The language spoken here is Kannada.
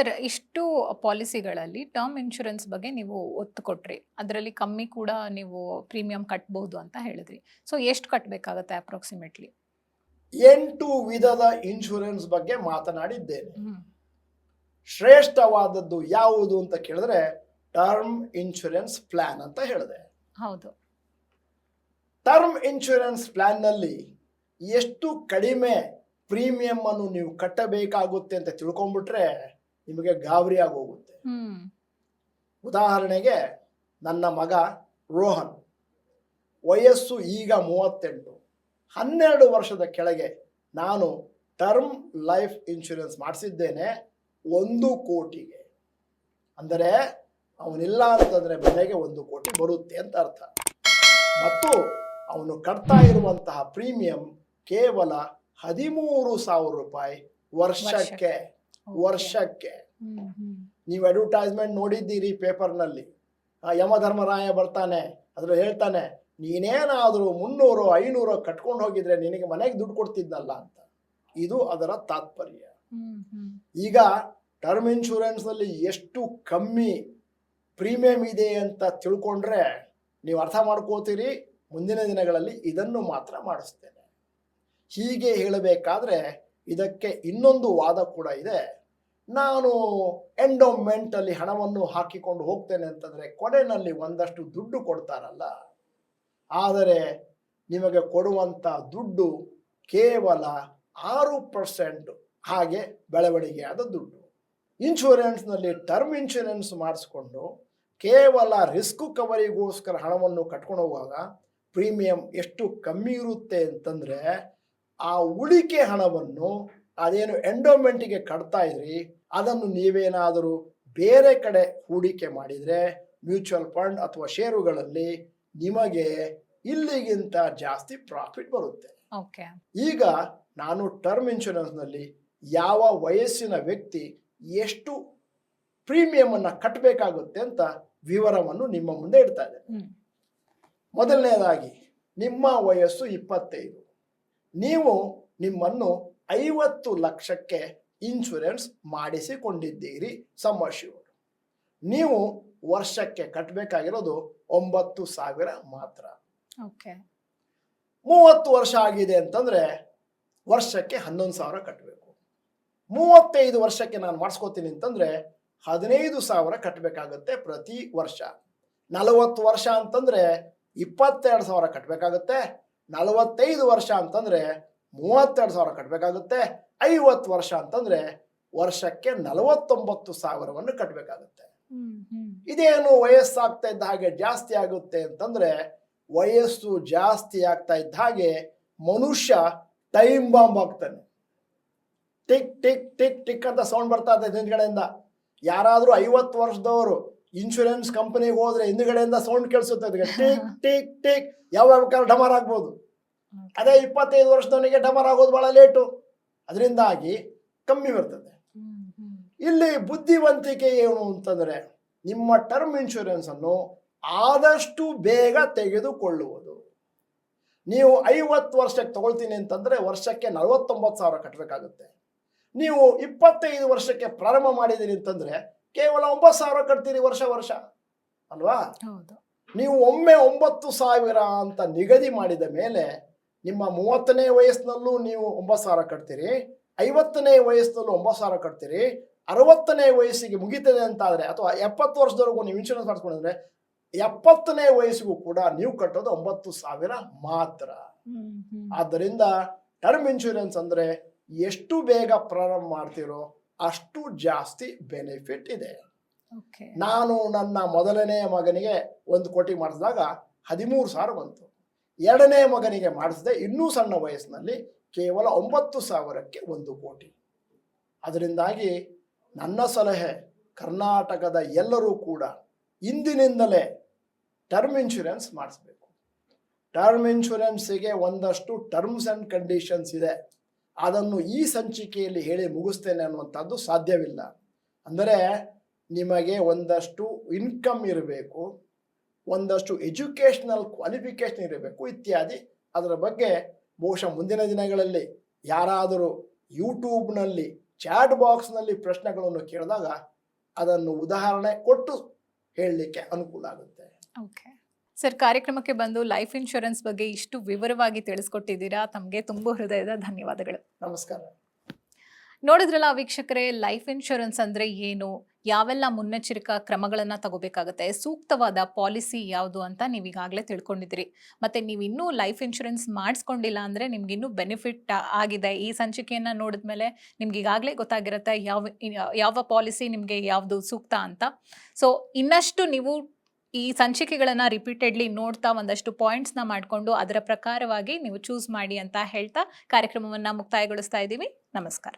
ಸರ್ ಇಷ್ಟು ಪಾಲಿಸಿಗಳಲ್ಲಿ ಟರ್ಮ್ ಇನ್ಶೂರೆನ್ಸ್ ಬಗ್ಗೆ ನೀವು ಒತ್ತು ಕೊಟ್ರಿ ಅದರಲ್ಲಿ ಕಮ್ಮಿ ಕೂಡ ನೀವು ಪ್ರೀಮಿಯಂ ಕಟ್ಬಹುದು ಅಂತ ಹೇಳಿದ್ರಿ. ಸೊ ಎಷ್ಟು ಕಟ್ಟಬೇಕಾಗತ್ತೆ ಅಪ್ರಾಕ್ಸಿಮೇಟ್ಲಿ? ಎಂಟು ವಿಧದ ಇನ್ಶೂರೆನ್ಸ್ ಬಗ್ಗೆ ಮಾತನಾಡಿದ್ದೇನೆ. ಶ್ರೇಷ್ಠವಾದದ್ದು ಯಾವುದು ಅಂತ ಕೇಳಿದ್ರೆ ಟರ್ಮ್ ಇನ್ಶೂರೆನ್ಸ್ ಪ್ಲಾನ್ ಅಂತ ಹೇಳಿದೆ. ಹೌದು. ಟರ್ಮ್ ಇನ್ಶೂರೆನ್ಸ್ ಪ್ಲಾನ್ನಲ್ಲಿ ಎಷ್ಟು ಕಡಿಮೆ ಪ್ರೀಮಿಯಂ ಅನ್ನು ನೀವು ಕಟ್ಟಬೇಕಾಗುತ್ತೆ ಅಂತ ತಿಳ್ಕೊಂಡ್ಬಿಟ್ರೆ ನಿಮಗೆ ಗಾಬರಿ ಆಗೋಗುತ್ತೆ. ಉದಾಹರಣೆಗೆ ನನ್ನ ಮಗ ರೋಹನ್ ವಯಸ್ಸು ಈಗ ಮೂವತ್ತೆಂಟು. ಹನ್ನೆರಡು ವರ್ಷದ ಕೆಳಗೆ ನಾನು ಟರ್ಮ್ ಲೈಫ್ ಇನ್ಶೂರೆನ್ಸ್ ಮಾಡಿಸಿದ್ದೇನೆ ಒಂದು ಕೋಟಿಗೆ. ಅಂದರೆ ಅವನಿಲ್ಲ ಅಂತಂದರೆ ಮನೆಗೆ ಒಂದು ಕೋಟಿ ಬರುತ್ತೆ ಅಂತ ಅರ್ಥ. ಮತ್ತು ಅವನು ಕಟ್ತಾ ಇರುವಂತಹ ಪ್ರೀಮಿಯಂ ಕೇವಲ ಹದಿಮೂರು ಸಾವಿರ ರೂಪಾಯಿ ವರ್ಷಕ್ಕೆ. ವರ್ಷಕ್ಕೆ. ನೀವು ಅಡ್ವರ್ಟೈಸ್ಮೆಂಟ್ ನೋಡಿದ್ದೀರಿ ಪೇಪರ್ನಲ್ಲಿ. ಯಮಧರ್ಮರಾಯ ಬರ್ತಾನೆ ಅದ್ರಲ್ಲಿ ಹೇಳ್ತಾನೆ ನೀನೇನಾದರೂ ಮುನ್ನೂರು ಐನೂರು ಕಟ್ಕೊಂಡು ಹೋಗಿದ್ರೆ ನಿನಗೆ ಮನೆಗೆ ದುಡ್ಡು ಕೊಡ್ತಿದ್ನಲ್ಲ ಅಂತ. ಇದು ಅದರ ತಾತ್ಪರ್ಯ. ಈಗ ಟರ್ಮ್ ಇನ್ಶೂರೆನ್ಸ್ನಲ್ಲಿ ಎಷ್ಟು ಕಮ್ಮಿ ಪ್ರೀಮಿಯಂ ಇದೆ ಅಂತ ತಿಳ್ಕೊಂಡ್ರೆ ನೀವು ಅರ್ಥ ಮಾಡ್ಕೋತೀರಿ ಮುಂದಿನ ದಿನಗಳಲ್ಲಿ ಇದನ್ನು ಮಾತ್ರ ಮಾಡಿಸ್ತೇನೆ. ಹೀಗೆ ಹೇಳಬೇಕಾದ್ರೆ ಇದಕ್ಕೆ ಇನ್ನೊಂದು ವಾದ ಕೂಡ ಇದೆ. ನಾನು ಎಂಡೋಮೆಂಟಲ್ಲಿ ಹಣವನ್ನು ಹಾಕಿಕೊಂಡು ಹೋಗ್ತೇನೆ ಅಂತಂದರೆ ಕೊನೆಯಲ್ಲಿ ಒಂದಷ್ಟು ದುಡ್ಡು ಕೊಡ್ತಾರಲ್ಲ. ಆದರೆ ನಿಮಗೆ ಕೊಡುವಂಥ ದುಡ್ಡು ಕೇವಲ ಆರು ಪರ್ಸೆಂಟ್ ಹಾಗೆ ಬೆಳವಣಿಗೆಯಾದ ದುಡ್ಡು. ಇನ್ಶೂರೆನ್ಸ್ನಲ್ಲಿ ಟರ್ಮ್ ಇನ್ಶೂರೆನ್ಸ್ ಮಾಡಿಸ್ಕೊಂಡು ಕೇವಲ ರಿಸ್ಕ್ ಕವರಿಗೋಸ್ಕರ ಹಣವನ್ನು ಕಟ್ಕೊಂಡು ಹೋಗುವಾಗ ಪ್ರೀಮಿಯಂ ಎಷ್ಟು ಕಮ್ಮಿ ಇರುತ್ತೆ ಅಂತಂದರೆ ಆ ಉಳಿಕೆ ಹಣವನ್ನು ಅದೇನು ಎಂಡೋಮೆಂಟಿಗೆ ಕಟ್ತಾ ಇದ್ರಿ ಅದನ್ನು ನೀವೇನಾದರೂ ಬೇರೆ ಕಡೆ ಹೂಡಿಕೆ ಮಾಡಿದರೆ ಮ್ಯೂಚುವಲ್ ಫಂಡ್ ಅಥವಾ ಷೇರುಗಳಲ್ಲಿ ನಿಮಗೆ ಇಲ್ಲಿಗಿಂತ ಜಾಸ್ತಿ ಪ್ರಾಫಿಟ್ ಬರುತ್ತೆ. ಈಗ ನಾನು ಟರ್ಮ್ ಇನ್ಶೂರೆನ್ಸ್ನಲ್ಲಿ ಯಾವ ವಯಸ್ಸಿನ ವ್ಯಕ್ತಿ ಎಷ್ಟು ಪ್ರೀಮಿಯಂ ಅನ್ನ ಕಟ್ಟಬೇಕಾಗುತ್ತೆ ಅಂತ ವಿವರವನ್ನು ನಿಮ್ಮ ಮುಂದೆ ಇಡ್ತಾ ಇದೆ ಮೊದಲನೇದಾಗಿ ನಿಮ್ಮ ವಯಸ್ಸು ಇಪ್ಪತ್ತೈದು. ನೀವು ನಿಮ್ಮನ್ನು ಐವತ್ತು ಲಕ್ಷಕ್ಕೆ ಇನ್ಶೂರೆನ್ಸ್ ಮಾಡಿಸಿಕೊಂಡಿದ್ದೀರಿ ಸಂಭಾಷಿಯವರು ನೀವು ವರ್ಷಕ್ಕೆ ಕಟ್ಟಬೇಕಾಗಿರೋದು ಒಂಬತ್ತು ಸಾವಿರ ಮಾತ್ರ. ಓಕೆ ಮೂವತ್ತು ವರ್ಷ ಆಗಿದೆ ಅಂತಂದ್ರೆ ವರ್ಷಕ್ಕೆ ಹನ್ನೊಂದು ಸಾವಿರ ಕಟ್ಟಬೇಕು ಮೂವತ್ತೈದು ವರ್ಷಕ್ಕೆ ನಾನು ಮಾಡಿಸ್ಕೋತೀನಿ ಅಂತಂದ್ರೆ ಹದಿನೈದು ಸಾವಿರ ಕಟ್ಟಬೇಕಾಗತ್ತೆ ಪ್ರತಿ ವರ್ಷ. ನಲವತ್ತು ವರ್ಷ ಅಂತಂದ್ರೆ ಇಪ್ಪತ್ತೆರಡು ಸಾವಿರ ಕಟ್ಟಬೇಕಾಗತ್ತೆ ನಲವತ್ತೈದು ವರ್ಷ ಅಂತಂದ್ರೆ ಮೂವತ್ತೆರಡು ಸಾವಿರ ಕಟ್ಟಬೇಕಾಗುತ್ತೆ ಐವತ್ತು ವರ್ಷ ಅಂತಂದ್ರೆ ವರ್ಷಕ್ಕೆ ನಲವತ್ತೊಂಬತ್ತು ಸಾವಿರವನ್ನು ಕಟ್ಟಬೇಕಾಗುತ್ತೆ ಇದೇನು ವಯಸ್ಸಾಗ್ತಾ ಇದ್ದ ಹಾಗೆ ಜಾಸ್ತಿ ಆಗುತ್ತೆ ಅಂತಂದ್ರೆ ವಯಸ್ಸು ಜಾಸ್ತಿ ಆಗ್ತಾ ಇದ್ದ ಹಾಗೆ ಮನುಷ್ಯ ಟೈಮ್ ಬಾಂಬ್ ಆಗ್ತಾನೆ ಟಿಕ್ ಟಿಕ್ ಟಿಕ್ ಟಿಕ್ ಅಂತ ಸೌಂಡ್ ಬರ್ತಾ ಇದೆ ಹಿಂದ್ಗಡೆಯಿಂದ. ಯಾರಾದ್ರೂ ಐವತ್ತು ವರ್ಷದವರು ಇನ್ಶೂರೆನ್ಸ್ ಕಂಪನಿಗೆ ಹೋದ್ರೆ ಹಿಂದ್ಗಡೆಯಿಂದ ಸೌಂಡ್ ಕೇಳಿಸುತ್ತೆ. ಟಿಕ್ ಟಿಕ್ ಟಿಕ್ ಯಾವ ಬೇಕಾದ್ರೂ ಡಮಾರ್ ಆಗ್ಬೋದು ಅದೇ ಇಪ್ಪತ್ತೈದು ವರ್ಷದವನಿಗೆ ಡಮರ್ ಆಗೋದು ಬಹಳ ಲೇಟು. ಅದರಿಂದಾಗಿ ಕಮ್ಮಿ ಬರ್ತದೆ. ಇಲ್ಲಿ ಬುದ್ಧಿವಂತಿಕೆ ಏನು ಅಂತಂದ್ರೆ ನಿಮ್ಮ ಟರ್ಮ್ ಇನ್ಶೂರೆನ್ಸ್ ಅನ್ನು ಆದಷ್ಟು ಬೇಗ ತೆಗೆದುಕೊಳ್ಳುವುದು. ನೀವು ಐವತ್ತು ವರ್ಷಕ್ಕೆ ತಗೊಳ್ತೀನಿ ಅಂತಂದ್ರೆ ವರ್ಷಕ್ಕೆ ನಲವತ್ತೊಂಬತ್ತು ಸಾವಿರ ಕಟ್ಟಬೇಕಾಗುತ್ತೆ ನೀವು ಇಪ್ಪತ್ತೈದು ವರ್ಷಕ್ಕೆ ಪ್ರಾರಂಭ ಮಾಡಿದ್ದೀರಿ ಅಂತಂದ್ರೆ ಕೇವಲ ಒಂಬತ್ತು ಸಾವಿರ ಕಟ್ತೀರಿ ವರ್ಷ ವರ್ಷ ಅಲ್ವಾ? ನೀವು ಒಮ್ಮೆ ಒಂಬತ್ತು ಸಾವಿರ ಅಂತ ನಿಗದಿ ಮಾಡಿದ ಮೇಲೆ ನಿಮ್ಮ ಮೂವತ್ತನೇ ವಯಸ್ಸಿನಲ್ಲೂ ನೀವು ಒಂಬತ್ತು ಸಾವಿರ ಕಟ್ತೀರಿ ಐವತ್ತನೇ ವಯಸ್ಸಿನಲ್ಲೂ ಒಂಬತ್ತು ಸಾವಿರ ಕಟ್ತೀರಿ ಅರವತ್ತನೇ ವಯಸ್ಸಿಗೆ ಮುಗಿತದೆ ಅಂತ ಆದರೆ ಅಥವಾ ಎಪ್ಪತ್ತು ವರ್ಷದವರೆಗೂ ನೀವು ಇನ್ಶೂರೆನ್ಸ್ ಮಾಡಿಸ್ಕೊಂಡಿದ್ರೆ ಎಪ್ಪತ್ತನೇ ವಯಸ್ಸಿಗೂ ಕೂಡ ನೀವು ಕಟ್ಟೋದು ಒಂಬತ್ತು ಸಾವಿರ ಮಾತ್ರ. ಆದ್ದರಿಂದ ಟರ್ಮ್ ಇನ್ಶೂರೆನ್ಸ್ ಅಂದರೆ ಎಷ್ಟು ಬೇಗ ಪ್ರಾರಂಭ ಮಾಡ್ತೀರೋ ಅಷ್ಟು ಜಾಸ್ತಿ ಬೆನಿಫಿಟ್ ಇದೆ. ನಾನು ನನ್ನ ಮೊದಲನೆಯ ಮಗನಿಗೆ ಒಂದು ಕೋಟಿ ಮಾಡಿಸಿದಾಗ ಹದಿಮೂರು ಸಾವಿರ ಬಂತು. ಎರಡನೇ ಮಗನಿಗೆ ಮಾಡಿಸಿದೆ ಇನ್ನೂ ಸಣ್ಣ ವಯಸ್ಸಿನಲ್ಲಿ ಕೇವಲ ಒಂಬತ್ತು ಸಾವಿರಕ್ಕೆ ಒಂದು ಕೋಟಿ. ಅದರಿಂದಾಗಿ ನನ್ನ ಸಲಹೆ ಕರ್ನಾಟಕದ ಎಲ್ಲರೂ ಕೂಡ ಇಂದಿನಿಂದಲೇ ಟರ್ಮ್ ಇನ್ಶೂರೆನ್ಸ್ ಮಾಡಿಸ್ಬೇಕು. ಟರ್ಮ್ ಇನ್ಶೂರೆನ್ಸಿಗೆ ಒಂದಷ್ಟು ಟರ್ಮ್ಸ್ ಆ್ಯಂಡ್ ಕಂಡೀಷನ್ಸ್ ಇದೆ. ಅದನ್ನು ಈ ಸಂಚಿಕೆಯಲ್ಲಿ ಹೇಳಿ ಮುಗಿಸ್ತೇನೆ ಅನ್ನುವಂಥದ್ದು ಸಾಧ್ಯವಿಲ್ಲ. ಅಂದರೆ ನಿಮಗೆ ಒಂದಷ್ಟು ಇನ್ಕಮ್ ಇರಬೇಕು. ಒಂದಷ್ಟು ಎಜುಕೇಷನಲ್ ಕ್ವಾಲಿಫಿಕೇಶನ್ ಇರಬೇಕು ಇತ್ಯಾದಿ. ಅದರ ಬಗ್ಗೆ ಬಹುಶಃ ಮುಂದಿನ ದಿನಗಳಲ್ಲಿ ಯಾರಾದರೂ ಯೂಟ್ಯೂಬ್ನಲ್ಲಿ ಚಾಟ್ ಬಾಕ್ಸ್ನಲ್ಲಿ ಪ್ರಶ್ನೆಗಳನ್ನು ಕೇಳಿದಾಗ ಅದನ್ನು ಉದಾಹರಣೆ ಕೊಟ್ಟು ಹೇಳಲಿಕ್ಕೆ ಅನುಕೂಲ ಆಗುತ್ತೆ. ಓಕೆ. ಸರ್ ಕಾರ್ಯಕ್ರಮಕ್ಕೆ ಬಂದು ಲೈಫ್ ಇನ್ಶೂರೆನ್ಸ್ ಬಗ್ಗೆ ಇಷ್ಟು ವಿವರವಾಗಿ ತಿಳಿಸ್ಕೊಟ್ಟಿದ್ದೀರಾ. ತಮಗೆ ತುಂಬ ಹೃದಯದ ಧನ್ಯವಾದಗಳು. ನಮಸ್ಕಾರ. ನೋಡಿದ್ರಲ್ಲ ವೀಕ್ಷಕರೇ ಲೈಫ್ ಇನ್ಶೂರೆನ್ಸ್ ಅಂದ್ರೆ ಏನು? ಯಾವೆಲ್ಲ ಮುನ್ನೆಚ್ಚರಿಕಾ ಕ್ರಮಗಳನ್ನು ತಗೋಬೇಕಾಗುತ್ತೆ? ಸೂಕ್ತವಾದ ಪಾಲಿಸಿ ಯಾವುದು ಅಂತ ನೀವು ಈಗಾಗಲೇ ತಿಳ್ಕೊಂಡಿದ್ದೀರಿ. ಮತ್ತೆ ನೀವು ಇನ್ನೂ ಲೈಫ್ ಇನ್ಶೂರೆನ್ಸ್ ಮಾಡಿಸ್ಕೊಂಡಿಲ್ಲ ಅಂದ್ರೆ ನಿಮ್ಗೆ ಇನ್ನೂ ಬೆನಿಫಿಟ್ ಆಗಿದೆ. ಈ ಸಂಚಿಕೆಯನ್ನ ನೋಡಿದ್ಮೇಲೆ ನಿಮ್ಗೆ ಈಗಾಗಲೇ ಗೊತ್ತಾಗಿರುತ್ತೆ ಯಾವ ಯಾವ ಪಾಲಿಸಿ ನಿಮಗೆ ಯಾವುದು ಸೂಕ್ತ ಅಂತ. ಸೊ ಇನ್ನಷ್ಟು ನೀವು ಈ ಸಂಚಿಕೆಗಳನ್ನು ರಿಪೀಟೆಡ್ಲಿ ನೋಡ್ತಾ ಒಂದಷ್ಟು ಪಾಯಿಂಟ್ಸ್ನ ಮಾಡಿಕೊಂಡು ಅದರ ಪ್ರಕಾರವಾಗಿ ನೀವು ಚೂಸ್ ಮಾಡಿ ಅಂತ ಹೇಳ್ತಾ ಕಾರ್ಯಕ್ರಮವನ್ನು ಮುಕ್ತಾಯಗೊಳಿಸ್ತಾ ಇದ್ದೀವಿ. ನಮಸ್ಕಾರ.